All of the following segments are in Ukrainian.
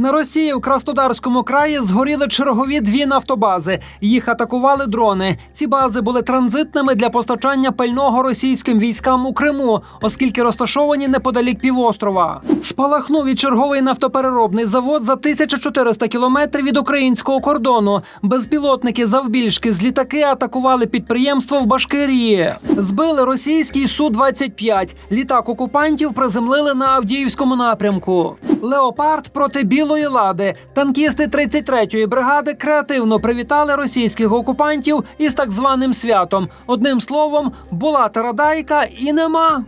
На Росії в Краснодарському краї згоріли чергові дві нафтобази. Їх атакували дрони. Ці бази були транзитними для постачання пального російським військам у Криму, оскільки розташовані неподалік півострова. Спалахнув і черговий нафтопереробний завод за 1400 кілометрів від українського кордону. Безпілотники завбільшки з літаки атакували підприємство в Башкирії. Збили російський су 25 Літак окупантів приземлили на Авдіївському напрямку. Леопард проти білої лади. Танкісти 33-ї бригади креативно привітали російських окупантів із так званим святом. Одним словом, була тарадайка і нема.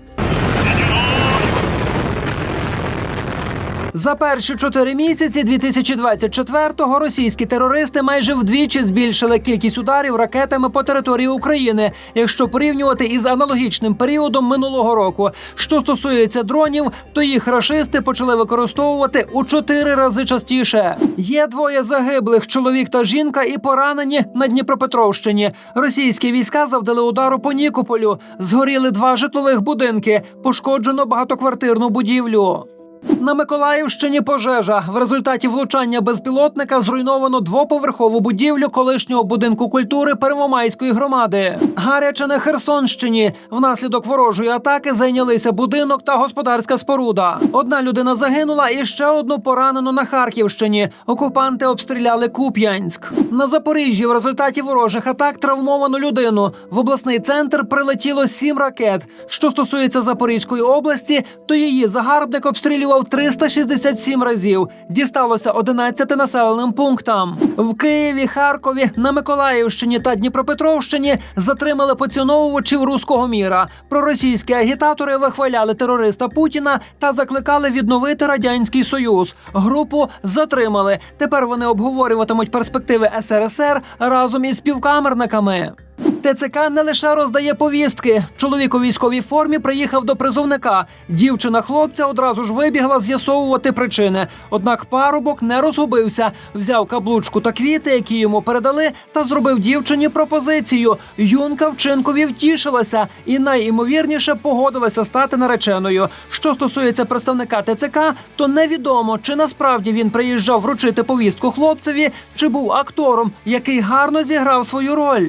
За перші чотири місяці 2024-го російські терористи майже вдвічі збільшили кількість ударів ракетами по території України, якщо порівнювати із аналогічним періодом минулого року. Що стосується дронів, то їх рашисти почали використовувати у чотири рази частіше. Є двоє загиблих: чоловік та жінка, і поранені на Дніпропетровщині. Російські війська завдали удару по Нікополю. Згоріли два житлових будинки, пошкоджено багатоквартирну будівлю. На Миколаївщині пожежа. В результаті влучання безпілотника зруйновано двоповерхову будівлю колишнього будинку культури Первомайської громади. Гаряче на Херсонщині. Внаслідок ворожої атаки зайнялися будинок та господарська споруда. Одна людина загинула і ще одну поранено на Харківщині. Окупанти обстріляли Куп'янськ. На Запоріжжі в результаті ворожих атак травмовано людину. В обласний центр прилетіло сім ракет. Що стосується Запорізької області, то її загарбник обстрілював 367 разів. Дісталося 11 населеним пунктам. В Києві, Харкові, на Миколаївщині та Дніпропетровщині затримали поціновувачів руського міра. Проросійські агітатори вихваляли терориста Путіна та закликали відновити радянський союз. Групу затримали. Тепер вони обговорюватимуть перспективи СРСР разом із співкамерниками. ТЦК не лише роздає повістки. Чоловік у військовій формі приїхав до призовника. Дівчина хлопця одразу ж вибігла з'ясовувати причини. Однак парубок не розгубився, взяв каблучку та квіти, які йому передали, та зробив дівчині пропозицію. Юнка вчинкові втішилася і найімовірніше погодилася стати нареченою. Що стосується представника ТЦК, то невідомо, чи насправді він приїжджав вручити повістку хлопцеві, чи був актором, який гарно зіграв свою роль.